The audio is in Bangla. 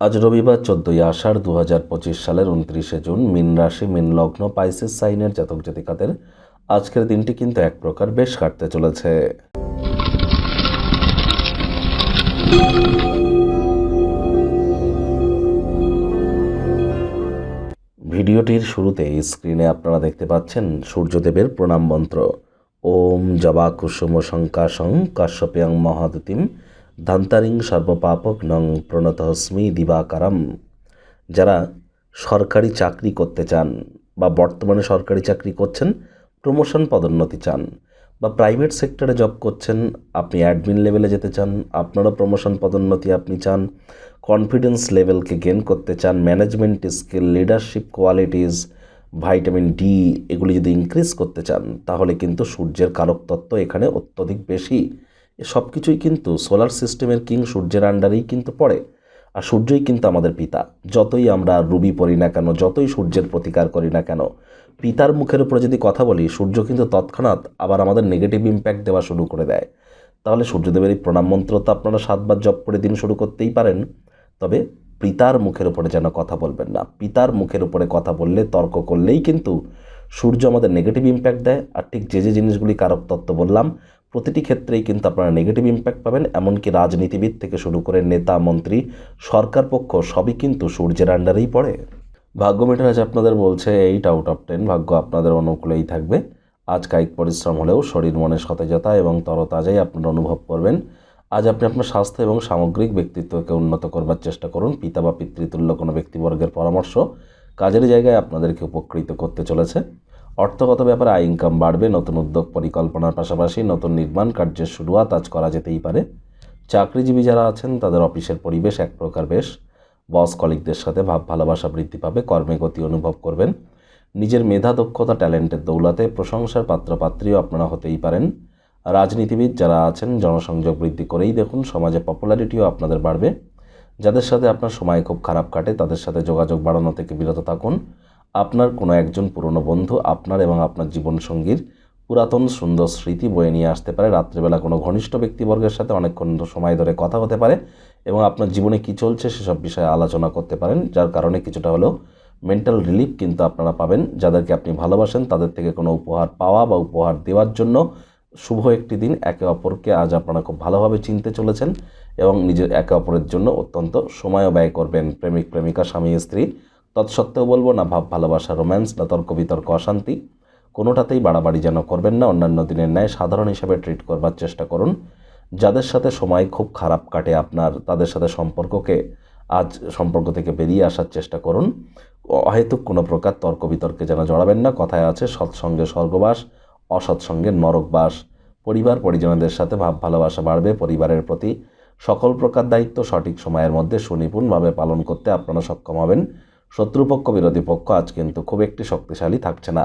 আজ রবিবার চোদ্দই আষাঢ় দু হাজার পঁচিশ সালের উনত্রিশে জুন, মিন রাশি, মিন লগ্ন, পাইসিস সাইনের জাতক জাতিকাদের আজকের দিনটি কিন্তু এক প্রকার বেশ কাটতে চলেছে। ভিডিওটির শুরুতে স্ক্রিনে আপনারা দেখতে পাচ্ছেন সূর্যদেবের প্রণাম মন্ত্র। ওম জবা কুসুম শঙ্কাশং কাশ্যপ্যাং মহাদতিম ধান্তারিং সর্বপাপক নং প্রণতহস্মি দিবাকারম। যারা সরকারি চাকরি করতে চান বা বর্তমানে সরকারি চাকরি করছেন প্রমোশন পদোন্নতি চান বা প্রাইভেট সেক্টরে জব করছেন, আপনি অ্যাডমিন লেভেলে যেতে চান, আপনারও প্রমোশন পদোন্নতি আপনি চান কনফিডেন্স লেভেলকে গেন করতে চান management skill leadership qualities vitamin D এগুলি যদি ইনক্রিজ করতে চান, তাহলে কিন্তু সূর্যের কারক তত্ত্ব এখানে অত্যধিক বেশি। সব কিছুই কিন্তু সোলার সিস্টেমের কিং সূর্যের আন্ডারেই কিন্তু পড়ে। আর সূর্যই কিন্তু আমাদের পিতা। যতই আমরা রুবি পড়ি না কেন, যতই সূর্যের প্রতিকার করি না কেন, পিতার মুখের উপরে যদি কথা বলি, সূর্য কিন্তু তৎক্ষণাৎ আবার আমাদের নেগেটিভ ইম্প্যাক্ট দেওয়া শুরু করে দেয়। তাহলে সূর্যদেবের এই প্রণাম মন্ত্র তো আপনারা সাতবার জপ করে দিন শুরু করতেই পারেন। তবে পিতার মুখের উপরে যেন কথা বলবেন না। পিতার মুখের উপরে কথা বললে, তর্ক করলেই কিন্তু সূর্য আমাদের নেগেটিভ ইম্প্যাক্ট দেয়। আর ঠিক যে যে জিনিসগুলি কারক তত্ত্ব বললাম প্রতিটি ক্ষেত্রেই কিন্তু আপনারা নেগেটিভ ইম্প্যাক্ট পাবেন, এমনকি রাজনীতিবিদ থেকে শুরু করে নেতা, মন্ত্রী, সরকার পক্ষ সবই কিন্তু সূর্যের আন্ডারেই পড়ে। ভাগ্য মিটার আজ আপনাদের বলছে এইট আউট অফ টেন ভাগ্য আপনাদের অনুকূলেই থাকবে। আজ কায়িক পরিশ্রম হলেও শরীর, মনে সতেজতা এবং তরতাজাই আপনারা অনুভব করবেন। আজ আপনি আপনার স্বাস্থ্য এবং সামগ্রিক ব্যক্তিত্বকে উন্নত করবার চেষ্টা করুন। পিতা বা পিতৃতুল্য কোনো ব্যক্তিবর্গের পরামর্শ কাজের জায়গায় আপনাদেরকে উপকৃত করতে চলেছে। অর্থগত ব্যাপারে আয় ইনকাম বাড়বে, নতুন উদ্যোগ পরিকল্পনার পাশাপাশি নতুন নির্মাণ কার্যের শুরুয়াত আজ করা যেতেই পারে। চাকরিজীবী যারা আছেন, তাদের অফিসের পরিবেশ এক প্রকার বেশ। বস কলিকদের সাথে ভাব ভালোবাসা বৃদ্ধি পাবে, কর্মে গতি অনুভব করবেন। নিজের মেধা, দক্ষতা, ট্যালেন্টের দৌলাতে প্রশংসার পাত্রপাত্রীও আপনারা হতেই পারেন। রাজনীতিবিদ যারা আছেন, জনসংযোগ বৃদ্ধি করেই দেখুন সমাজে পপুলারিটিও আপনাদের বাড়বে। যাদের সাথে আপনার সময় খুব খারাপ কাটে, তাদের সাথে যোগাযোগ বাড়ানো থেকে বিরত থাকুন। আপনার কোনো একজন পুরনো বন্ধু আপনার এবং আপনার জীবনসঙ্গীর পুরাতন সুন্দর স্মৃতি বয়ে নিয়ে আসতে পারে। রাত্রেবেলা কোনো ঘনিষ্ঠ ব্যক্তিবর্গের সাথে অনেকক্ষণ সময় ধরে কথা হতে পারে এবং আপনার জীবনে কী চলছে সেসব বিষয়ে আলোচনা করতে পারেন, যার কারণে কিছুটা হলেও মেন্টাল রিলিফ কিন্তু আপনারা পাবেন। যাদেরকে আপনি ভালোবাসেন, তাদের থেকে কোনো উপহার পাওয়া বা উপহার দেওয়ার জন্য শুভ একটি দিন। একে অপরকে আজ আপনারা খুব ভালোভাবে চিনতে চলেছেন এবং নিজের একে অপরের জন্য অত্যন্ত সময়ও ব্যয় করবেন। প্রেমিক, প্রেমিকা, স্বামী, স্ত্রী তৎসত্ত্বেও বলব না ভাব, ভালোবাসা রোম্যান্স না তর্ক, বিতর্ক, অশান্তি। কোনোটাতেই বাড়াবাড়ি যেন করবেন না, অন্যান্য দিনের ন্যায় সাধারণ হিসাবে ট্রিট করবার চেষ্টা করুন। যাদের সাথে সময় খুব খারাপ কাটে আপনার, তাদের সাথে সম্পর্ককে, আজ সম্পর্ক থেকে বেরিয়ে আসার চেষ্টা করুন। অহেতুক কোনো প্রকার তর্ক বিতর্কে যেন জড়াবেন না, কথায় আছে, সৎসঙ্গে স্বর্গবাস, অসৎসঙ্গে নরকবাস। পরিবার, পরিজনদের সাথে ভাব, ভালোবাসা বাড়বে, পরিবারের প্রতি সকল প্রকার দায়িত্ব সঠিক সময়ের মধ্যে সুনিপুণভাবে পালন করতে আপনারা সক্ষম হবেন। শত্রুপক্ষ বিরোধী পক্ষ আজ কিন্তু খুব একটি শক্তিশালী থাকছে না।